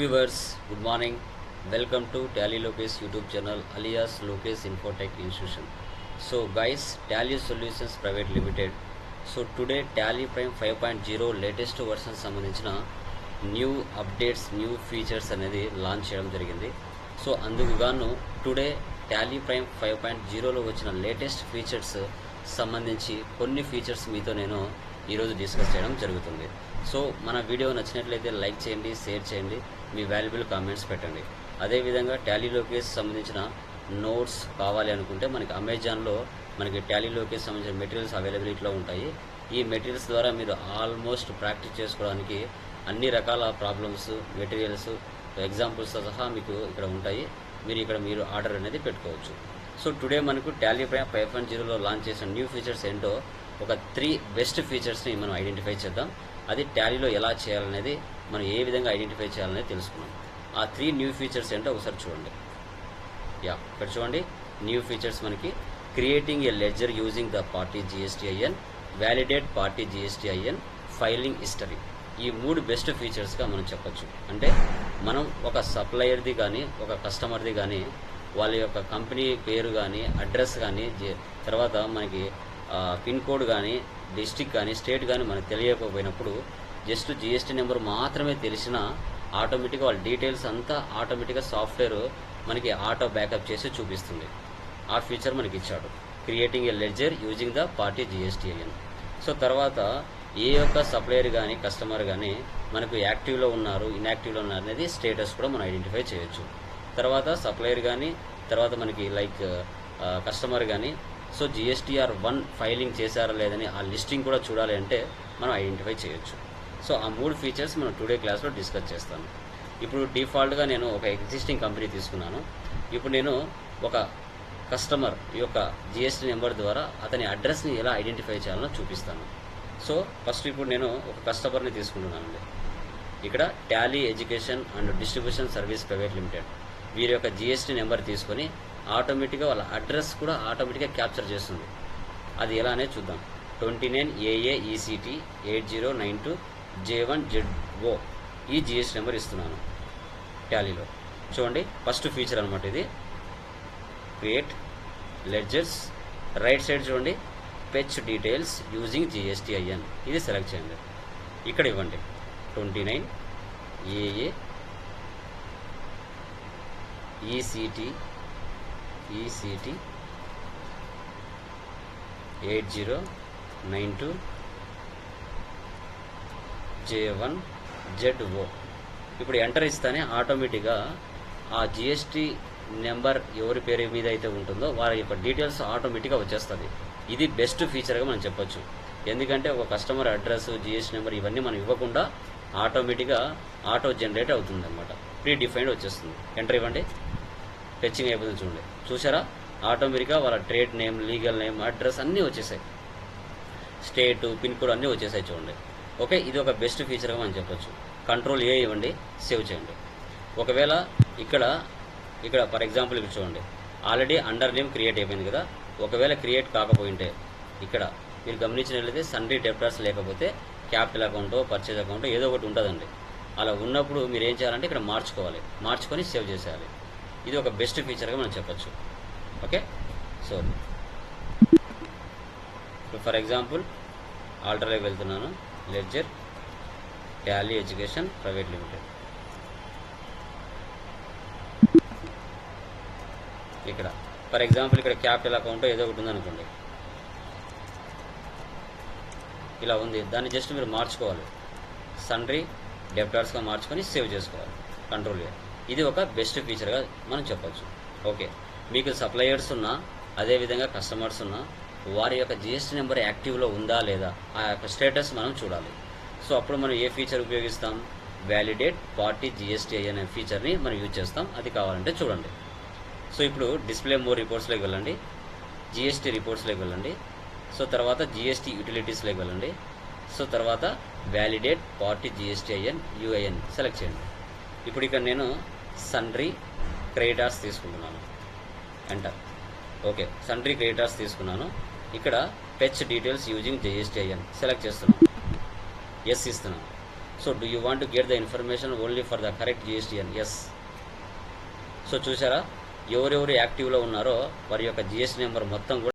Viewers good morning welcome to Tally Lokesh YouTube channel alias Lokesh Infotech institution so guys Tally Solutions private limited so today Tally Prime five point zero latest version సంబంధించిన new updates new features అనేది launch చేయడం జరిగింది. So అందుకు గాను today Tally Prime five point జీరోలో వచ్చిన latest features సంబంధించి కొన్ని ఫీచర్స్ మీతో నేను ఈరోజు డిస్కస్ చేయడం జరుగుతుంది. సో మన వీడియో నచ్చినట్లయితే లైక్ చేయండి షేర్ చేయండి మీ వాల్యుబుల్ కామెంట్స్ పెట్టండి. అదేవిధంగా టాలీలోకి సంబంధించిన నోట్స్ కావాలి అనుకుంటే మనకి అమెజాన్లో మనకి టాలీలోకి సంబంధించిన మెటీరియల్స్ అవైలబిలిటీలో ఉంటాయి. ఈ మెటీరియల్స్ ద్వారా మీరు ఆల్మోస్ట్ ప్రాక్టీస్ చేసుకోవడానికి అన్ని రకాల ప్రాబ్లమ్స్ మెటీరియల్స్ ఎగ్జాంపుల్స్తో సహా మీకు ఇక్కడ ఉంటాయి. మీరు ఇక్కడ మీరు ఆర్డర్ అనేది పెట్టుకోవచ్చు. సో టుడే మనకు టాలీ ప్రైమ్ ఫైవ్ పాయింట్ జీరోలో లాంచ్ చేసిన న్యూ ఫీచర్స్ ఏంటో ఒక త్రీ బెస్ట్ ఫీచర్స్ని మనం ఐడెంటిఫై చేద్దాం. అది టాలీలో ఎలా చేయాలనేది మనం ఏ విధంగా ఐడెంటిఫై చేయాలనేది తెలుసుకున్నాం ఆ త్రీ న్యూ ఫీచర్స్ ఏంటో ఒకసారి చూడండి. యా ఇక్కడ చూడండి. న్యూ ఫీచర్స్ మనకి. Creating a ledger using the party GSTIN validate party GSTIN filing history ఈ మూడు బెస్ట్ ఫీచర్స్గా మనం చెప్పొచ్చు. అంటే మనం ఒక సప్లయర్ది కానీ ఒక కస్టమర్ది కానీ వాళ్ళ యొక్క కంపెనీ పేరు కానీ అడ్రస్ కానీ తర్వాత మనకి పిన్ కోడ్ కానీ డిస్టిక్ కానీ స్టేట్ కానీ మనకు తెలియకపోయినప్పుడు జస్ట్ జిఎస్టీ నెంబర్ మాత్రమే తెలిసినా ఆటోమేటిక్గా వాళ్ళ డీటెయిల్స్ అంతా ఆటోమేటిక్గా సాఫ్ట్వేర్ మనకి ఆటో బ్యాకప్ చేసి చూపిస్తుంది. ఆ ఫీచర్ మనకి ఇచ్చాడు. Creating a ledger using the party GSTN so తర్వాత ఏ యొక్క సప్లయర్ కానీ కస్టమర్ కానీ మనకు యాక్టివ్లో ఉన్నారు ఇన్యాక్టివ్లో ఉన్నారు అనేది స్టేటస్ కూడా మనం ఐడెంటిఫై చేయొచ్చు. తర్వాత సప్లయర్ కానీ తర్వాత మనకి లైక్ కస్టమర్ కానీ సో జిఎస్టీఆర్ వన్ ఫైలింగ్ చేశారా లేదని ఆ లిస్టింగ్ కూడా చూడాలి అంటే మనం ఐడెంటిఫై చేయొచ్చు. సో ఆ మూడు ఫీచర్స్ మనం టుడే క్లాస్లో డిస్కస్ చేస్తాను. ఇప్పుడు డిఫాల్ట్గా నేను ఒక ఎగ్జిస్టింగ్ కంపెనీ తీసుకున్నాను. ఇప్పుడు నేను ఒక కస్టమర్ యొక్క జిఎస్టీ నెంబర్ ద్వారా అతని అడ్రస్ని ఎలా ఐడెంటిఫై చేయాలో చూపిస్తాను. సో ఫస్ట్ ఇప్పుడు నేను ఒక కస్టమర్ని తీసుకుంటున్నానండి. ఇక్కడ Tally Education and Distribution Service Private Limited వీరి యొక్క జిఎస్టీ నెంబర్ తీసుకొని ఆటోమేటిక్గా వాళ్ళ అడ్రస్ కూడా ఆటోమేటిక్గా క్యాప్చర్ చేస్తుంది. అది ఎలా అనేది చూద్దాం. Twenty nine AA ECT eight zero nine two J one Z O ఈ జిఎస్టీ నెంబర్ ఇస్తున్నాను టాలీలో చూడండి ఫస్ట్ ఫీచర్ అనమాట ఇది. Create ledgers. రైట్ సైడ్ చూడండి పెచ్ డీటెయిల్స్ యూజింగ్ జిఎస్టీఐఎన్ ఇది సెలెక్ట్ చేయండి. ఇక్కడ ఇవ్వండి. Twenty nine AA ECT ECT eight zero nine two J one Z O ఇప్పుడు ఎంటర్ ఇస్తానే ఆటోమేటిక్గా ఆ జిఎస్టీ నెంబర్ ఎవరి పేరు మీద అయితే ఉంటుందో వారి యొక్క డీటెయిల్స్ ఆటోమేటిక్గా వచ్చేస్తుంది. ఇది బెస్ట్ ఫీచర్గా మనం చెప్పొచ్చు. ఎందుకంటే ఒక కస్టమర్ అడ్రస్ జిఎస్టీ నెంబర్ ఇవన్నీ మనం ఇవ్వకుండా ఆటోమేటిక్గా ఆటో జనరేట్ అవుతుంది అనమాట ప్రీ డిఫైన్డ్ వచ్చేస్తుంది. ఎంటర్ ఇవ్వండి. టచింగ్ అయిపోతుంది చూడండి. చూసారా ఆటోమేటిక్గా వాళ్ళ trade name legal name address అన్నీ వచ్చేసాయి. స్టేట్ పిన్ కోడ్ అన్నీ వచ్చేసాయి చూడండి. ఓకే ఇది ఒక బెస్ట్ ఫీచర్గా మనం చెప్పొచ్చు. కంట్రోల్ ఏ ఇవ్వండి సేవ్ చేయండి. ఒకవేళ ఇక్కడ ఇక్కడ ఫర్ ఎగ్జాంపుల్ ఇక్కడ చూడండి. ఆల్రెడీ అండర్ నేమ్ క్రియేట్ అయిపోయింది కదా. ఒకవేళ క్రియేట్ కాకపోయింటే ఇక్కడ మీరు గమనించినట్లయితే సండ్రీ డెప్టర్స్ లేకపోతే క్యాపిటల్ అకౌంట్ పర్చేజ్ అకౌంట్ ఏదో ఒకటి ఉంటుందండి. అలా ఉన్నప్పుడు మీరు ఏం చేయాలంటే ఇక్కడ మార్చుకోవాలి. మార్చుకొని సేవ్ చేసేయాలి. ఇది ఒక బెస్ట్ ఫీచర్గా మనం చెప్పొచ్చు. ఓకే? సో ఇప్పుడు ఫర్ ఎగ్జాంపుల్ ఆల్టర్లోకి వెళ్తున్నాను. Ledger Tally Education Private Limited. ఇక్కడ ఫర్ ఎగ్జాంపుల్ ఇక్కడ క్యాపిటల్ అకౌంట్ ఏదో ఒకటి ఉందనుకోండి. ఇలా ఉంది. దాన్ని జస్ట్ మీరు మార్చుకోవాలి. సండ్రీ డెప్టార్స్గా మార్చుకొని సేవ్ చేసుకోవాలి. కంట్రోల్ ఇది ఒక బెస్ట్ ఫీచర్గా మనం చెప్పచ్చు. ఓకే మీకు సప్లయర్స్ ఉన్నా అదేవిధంగా కస్టమర్స్ ఉన్నా వారి యొక్క జిఎస్టీ నెంబర్ యాక్టివ్లో ఉందా లేదా ఆ యొక్క స్టేటస్ మనం చూడాలి. సో అప్పుడు మనం ఏ ఫీచర్ ఉపయోగిస్తాం? వ్యాలిడేట్ పార్టీ జిఎస్టీ అనే ఫీచర్ని మనం యూజ్ చేస్తాం. అది కావాలంటే చూడండి. సో ఇప్పుడు డిస్ప్లే మోర్ రిపోర్ట్స్లోకి వెళ్ళండి. జిఎస్టీ రిపోర్ట్స్లోకి వెళ్ళండి. సో తర్వాత జిఎస్టీ యూటిలిటీస్లోకి వెళ్ళండి. సో తర్వాత validate party GSTIN UIN select చేయండి. ఇప్పుడు ఇక్కడ నేను సండ్రీ క్రెడిటార్స్ తీసుకుంటున్నాను. ఎంటర్ ఓకే సండ్రీ క్రెడిటార్స్ తీసుకున్నాను. ఇక్కడ fetch details using GSTIN select చేస్తున్నాను. ఎస్ ఇస్తున్నాను. So do you want get the information only for the correct GSTIN yes so చూసారా? ఎవరెవరు యాక్టివ్లో ఉన్నారో వారి యొక్క జిఎస్టీ నెంబర్ మొత్తం కూడా